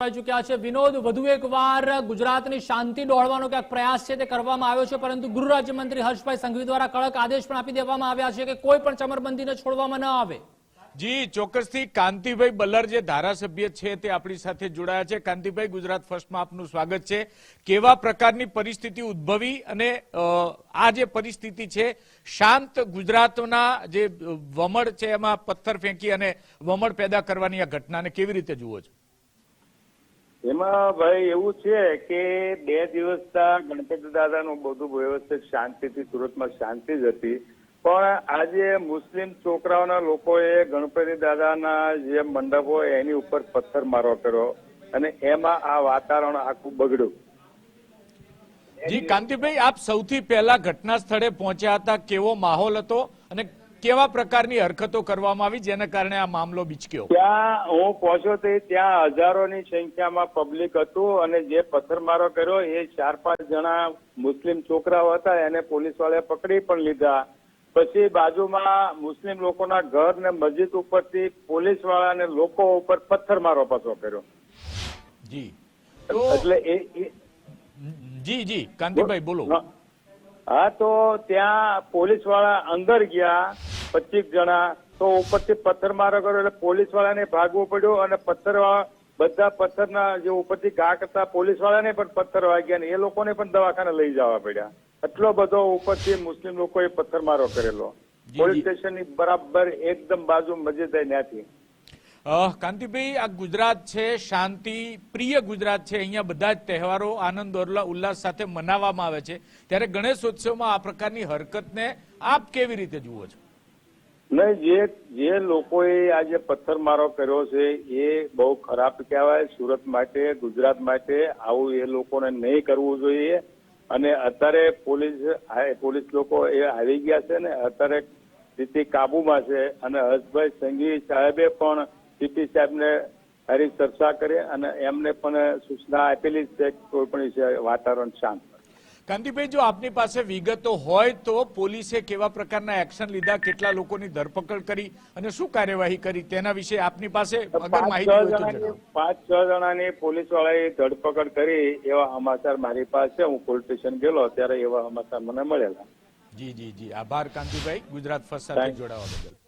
ચૂક્યા છે. વિનોદ, વધુ એક વાર ગુજરાતની શાંતિ દોડવાનો ક્યાંક પ્રયાસ છે તે કરવામાં આવ્યો છે, પરંતુ ગૃહ રાજ્યમંત્રી હર્ષભાઈ સંઘવી દ્વારા કડક આદેશ પણ આપી દેવામાં આવ્યા છે કે કોઈ પણ ચમરબંધીને છોડવામાં ન આવે. જી, ચોક્કસથી કાંતિભાઈ બલ્લર જે ધારાસભ્ય છે તે આપણી સાથે જોડાયા છે. કાંતિભાઈ, ગુજરાત ફર્સ્ટમાં આપનું સ્વાગત છે. કેવા પ્રકારની પરિસ્થિતિ ઉદ્ભવી અને આ જે પરિસ્થિતિ છે, શાંત ગુજરાતના જે વમળ છે એમાં પથ્થર ફેંકી અને વમળ પેદા કરવાની આ ઘટનાને કેવી રીતે જુઓ છો? એમાં ભાઈ એવું છે કે બે દિવસના ગણપતિ દાદાનું બધું વ્યવસ્થિત શાંતિથી, સુરતમાં શાંતિ જ હતી. પણ આજે મુસ્લિમ છોકરાઓના લોકોએ ગણપતિ દાદાના જે મંડપ એની ઉપર પથ્થર મારો કર્યો અને એમાં આ વાતાવરણ આખું બગડ્યું. જી, કાંતિભાઈ, આપ સૌથી પહેલા ઘટના સ્થળે પહોંચ્યા હતા. કેવો માહોલ હતો અને કેવા પ્રકારની હરકતો કરવામાં આવી જેના કારણે આ મામલો બીચક્યો? ત્યાં હું પહોંચ્યો તે ત્યાં હજારોની સંખ્યામાં પબ્લિક હતું અને જે પથ્થરમારો કર્યો એ ચાર પાંચ જણા મુસ્લિમ છોકરાઓ હતા એને પોલીસ વાળાએ પકડી પણ લીધા. પછી બાજુમાં મુસ્લિમ લોકોના ઘર ને મસ્જિદ ઉપરથી પોલીસ વાળાને લોકો ઉપર પથ્થરમારો પાછો કર્યો. જી. એટલે એ એ- જી જી. કાંતિભાઈ બોલો. હા તો ત્યાં પોલીસવાળા અંદર ગયા. પચીસ જણા. તો ઉપરથી પથ્થરમારો કર્યો એટલે પોલીસ વાળાને ભાગવું પડ્યું અને પથ્થર બધા પથ્થરના જે ઉપરથી ઘા કરતા પોલીસ વાળાને પણ પથ્થર વાગ્યા ને એ લોકોને પણ દવાખાને લઈ જવા પડ્યા. એટલો બધો ઉપરથી મુસ્લિમ લોકોએ પથ્થરમારો કરેલો. પોલીસ સ્ટેશનની બરાબર એકદમ બાજુ મજેદાર ત્યાંથી. કાંતિભાઈ આ ગુજરાત છે શાંતિ પ્રિય ગુજરાત છે. અહીંયા બધા જ તહેવારો આનંદ ઉલ્લા- ઉલ્લાસ સાથે મનાવવામાં આવે છે. ત્યારે ગણેશોત્સવમાં આ પ્રકારની હરકતને આપ કેવી રીતે જુઓ છો? નહીં જે જે લોકોએ આજે પથ્થરમારો કર્યો છે, એ બહુ ખરાબ કહેવાય. સુરત માટે, ગુજરાત માટે આવું એ લોકોને નહીં કરવું જોઈએ. અને અત્યારે પોલીસ આ- પોલીસ લોકો એ આવી ગયા છે ને, અત્યારે સ્થિતિ કાબુમાં છે. અને હર્ષભાઈ સંઘી સાહેબે પણ સીપી સાહેબને હારી ચર્ચા કરી અને એમને પણ સૂચના આપેલી છે કોઈ પણ વિશે વાતાવરણ શાંત. કાંતિભાઈ જો આપની પાસે વિગતો હોય તો પોલીસે કેવા પ્રકારના એક્શન લીધા કેટલા લોકોની ધરપકડ કરી અને શું કાર્યવાહી કરી તેના વિશે આપની પાસે અગર પાંચ માહિતી છ જણાની પોલીસ વાળાએ ધરપકડ કરી એવા સમાચાર મારી પાસે. હું પોલીસ સ્ટેશન ગયેલો ત્યારે એવા સમાચાર મને મળેલા. જી જી જી. આભાર કાંતિભાઈ. ગુજરાત ફર્સ્ટ સાથે જોડાવા બદલ.